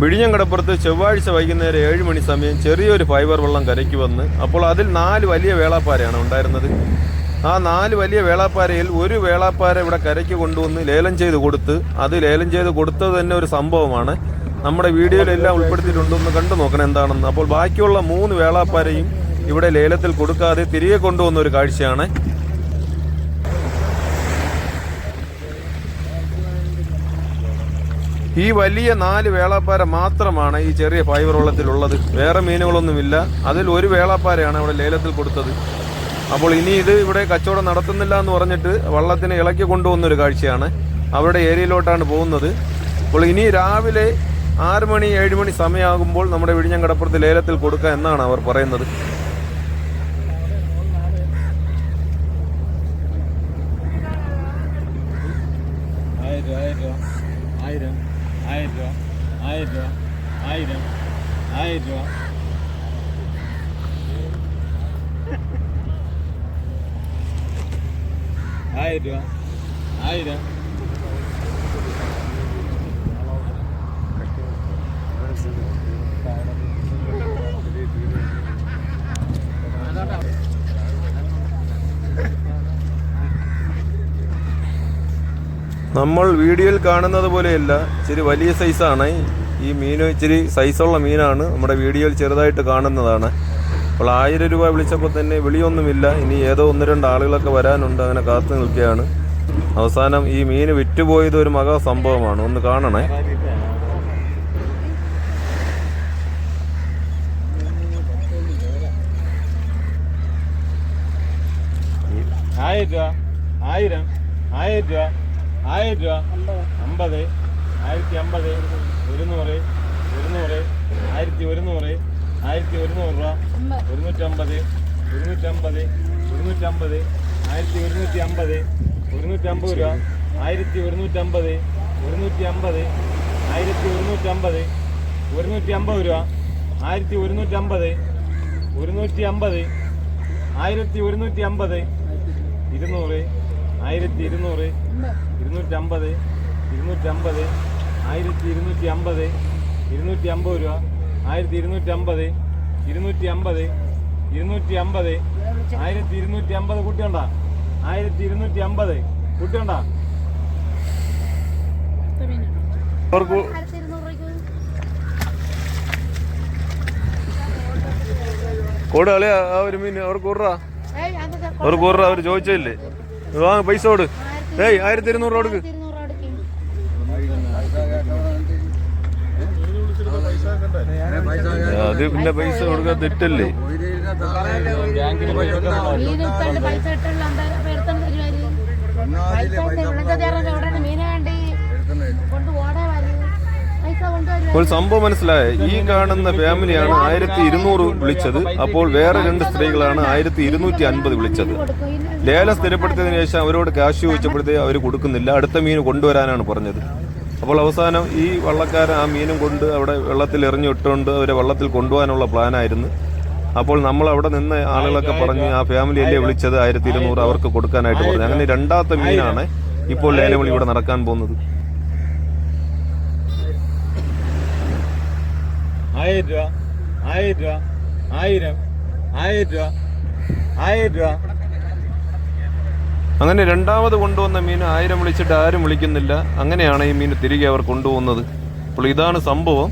വിഴിഞ്ഞംകടപ്പുറത്ത് ചൊവ്വാഴ്ച വൈകുന്നേരം ഏഴ് മണി സമയം ചെറിയൊരു ഫൈബർ വെള്ളം കരയ്ക്ക് വന്ന് അപ്പോൾ അതിൽ നാല് വലിയ വേളാപ്പാരയാണ് ഉണ്ടായിരുന്നത്. ആ നാല് വലിയ വേളാപ്പാരയിൽ ഒരു വേളാപ്പാര ഇവിടെ കരയ്ക്ക് കൊണ്ടുവന്ന് ലേലം ചെയ്ത് കൊടുത്ത് അത് ലേലം ചെയ്ത് കൊടുത്തത് തന്നെ ഒരു സംഭവമാണ്. നമ്മുടെ വീഡിയോയിലെല്ലാം ഉൾപ്പെടുത്തിയിട്ടുണ്ടെന്ന് കണ്ടു നോക്കണം എന്താണെന്ന്. അപ്പോൾ ബാക്കിയുള്ള മൂന്ന് വേളാപ്പാരയും ഇവിടെ ലേലത്തിൽ കൊടുക്കാതെ തിരികെ കൊണ്ടുവന്ന ഒരു കാഴ്ചയാണ്. ഈ വലിയ നാല് വേളാപ്പാര മാത്രമാണ് ഈ ചെറിയ ഫൈബർ വള്ളത്തിലുള്ളത്. വേറെ മീനുകളൊന്നുമില്ല. അതിൽ ഒരു വേളാപ്പാരയാണ് ഇവിടെ ലേലത്തിൽ കൊടുത്തത്. അപ്പോൾ ഇനി ഇത് ഇവിടെ കച്ചവടം നടത്തുന്നില്ല എന്ന് പറഞ്ഞിട്ട് വള്ളത്തിനെ ഇളക്കി കൊണ്ടുപോകുന്ന ഒരു കാഴ്ചയാണ് അവരുടെ ഏരിയയിലോട്ടാണ് പോകുന്നത്. അപ്പോൾ ഇനി രാവിലെ ആറ് മണി ഏഴ് മണി സമയമാകുമ്പോൾ നമ്മുടെ വിഴിഞ്ഞം കടപ്പുറത്ത് ലേലത്തിൽ കൊടുക്കുക എന്നാണ് അവർ പറയുന്നത് ആയിരം ആയിരം ആയിരം രൂപ ആയിരം രൂപ ആയിരം. ആയിരം രൂപ. ആയിരം രൂപ. ആയിരം. നമ്മൾ വീഡിയോയിൽ കാണുന്നത് പോലെയല്ല ഇച്ചിരി വലിയ സൈസാണ് ഈ മീൻ ഇച്ചിരി സൈസുള്ള മീനാണ് നമ്മുടെ വീഡിയോയിൽ ചെറുതായിട്ട് കാണുന്നതാണ്. അപ്പോൾ ആയിരം രൂപ വിളിച്ചപ്പോൾ തന്നെ വിളിയൊന്നുമില്ല. ഇനി ഏതോ ഒന്ന് രണ്ട് ആളുകളൊക്കെ വരാനുണ്ട്. അങ്ങനെ കാത്തു നിൽക്കുകയാണ്. അവസാനം ഈ മീൻ വിറ്റുപോയത് ഒരു മഹാ സംഭവമാണ്. ഒന്ന് കാണണേ. ആയിരം രൂപ ആയിരം ആയിരം രൂപ ആയിരം രൂപ അമ്പത് ആയിരത്തി അമ്പത് ഒരുന്നൂറ് ഒരുന്നൂറ് ആയിരത്തി ഒരുന്നൂറ് ആയിരത്തി ഒരുന്നൂറ് രൂപ ഒരുന്നൂറ്റമ്പത് ഒരുന്നൂറ്റമ്പത് ഒരുന്നൂറ്റമ്പത് ആയിരത്തി ഒരുന്നൂറ്റി അമ്പത് ഒരുന്നൂറ്റമ്പത് രൂപ ആയിരത്തി ഒരുന്നൂറ്റമ്പത് ഒരുന്നൂറ്റി അമ്പത് ആയിരത്തി ഒരുന്നൂറ്റമ്പത് ഒരുന്നൂറ്റി അമ്പത് രൂപ ആയിരത്തി ഒരുന്നൂറ്റമ്പത് ഒരുന്നൂറ്റി അമ്പത് ആയിരത്തി ഒരുന്നൂറ്റി അമ്പത് ഇരുന്നൂറ് ആയിരത്തി ഇരുന്നൂറ് ഇരുന്നൂറ്റമ്പത് ഇരുന്നൂറ്റമ്പത് ആയിരത്തി ഇരുന്നൂറ്റി അമ്പത് ഇരുന്നൂറ്റി അമ്പത് രൂപ ആയിരത്തി ഇരുന്നൂറ്റി അമ്പത് ഇരുന്നൂറ്റി അമ്പത് ഇരുന്നൂറ്റി അമ്പത് ആയിരത്തി ഇരുന്നൂറ്റി അമ്പത് കുട്ടിയുണ്ട ആയിരത്തി ഇരുന്നൂറ്റി അമ്പത് കുട്ടിയുണ്ട കൂടെ അളിയ ആ ഒരു മീൻ അവർക്ക് കൂടുറാ അവർക്ക് കൂടാ അവർ ചോദിച്ചില്ലേ വാങ്ങ പൈസ കൊടു. ഏയ് ആയിരത്തി ഇരുന്നൂറ് കൊടുക്ക് ആയിരത്തി ഇരുന്നൂറ് അടുക്കി അത് പിന്നെ പൈസ കൊടുക്കാൻ തെറ്റല്ലേ ബാങ്കിന് പോയി എടുക്കണം. മീൻ ഇട്ടുണ്ട് പൈസ ഇട്ടുള്ള എന്തായാലും എടുത്തോണ്ട് വരുവാര് പൈസ ഉണ്ട് ഇവിടുത്തെ ചേർന്ന് ഇവിടെ മീനെ വേണ്ടി കൊണ്ട് പിന്നെ പൈസ കൊടുക്കാൻ തെറ്റല്ലേ? ഒരു സംഭവം മനസ്സിലായ ഈ കാണുന്ന ഫാമിലിയാണ് ആയിരത്തി ഇരുന്നൂറ് വിളിച്ചത്. അപ്പോൾ വേറെ രണ്ട് സ്ത്രീകളാണ് ആയിരത്തി ഇരുന്നൂറ്റി അൻപത് വിളിച്ചത്. ലേലം സ്ഥിരപ്പെടുത്തിയതിനു ശേഷം അവരോട് കാശ് ചോദിച്ചപ്പോഴത്തേ അവർ കൊടുക്കുന്നില്ല. അടുത്ത മീൻ കൊണ്ടുവരാനാണ് പറഞ്ഞത്. അപ്പോൾ അവസാനം ഈ വള്ളക്കാരൻ ആ മീനും കൊണ്ട് അവിടെ വെള്ളത്തിൽ എറിഞ്ഞിട്ടുകൊണ്ട് അവരെ വള്ളത്തിൽ കൊണ്ടുപോകാനുള്ള പ്ലാനായിരുന്നു. അപ്പോൾ നമ്മൾ അവിടെ നിന്ന് ആളുകളൊക്കെ പറഞ്ഞ് ആ ഫാമിലി അല്ലേ വിളിച്ചത്? ആയിരത്തി ഇരുന്നൂറ് അവർക്ക് കൊടുക്കാനായിട്ട് പറഞ്ഞു. അങ്ങനെ രണ്ടാമത്തെ മീനാണ് ഇപ്പോൾ ലേലവിളി ഇവിടെ നടക്കാൻ പോകുന്നത്. ആയിരം രൂപ ആയിരം രൂപ ആയിരം ആയിരം രൂപ ആയിരം രൂപ. അങ്ങനെ രണ്ടാമത് കൊണ്ടുവന്ന മീൻ ആയിരം വിളിച്ചിട്ട് ആരും വിളിക്കുന്നില്ല. അങ്ങനെയാണ് ഈ മീൻ തിരികെ അവർ കൊണ്ടുപോകുന്നത്. അപ്പോൾ ഇതാണ് സംഭവം.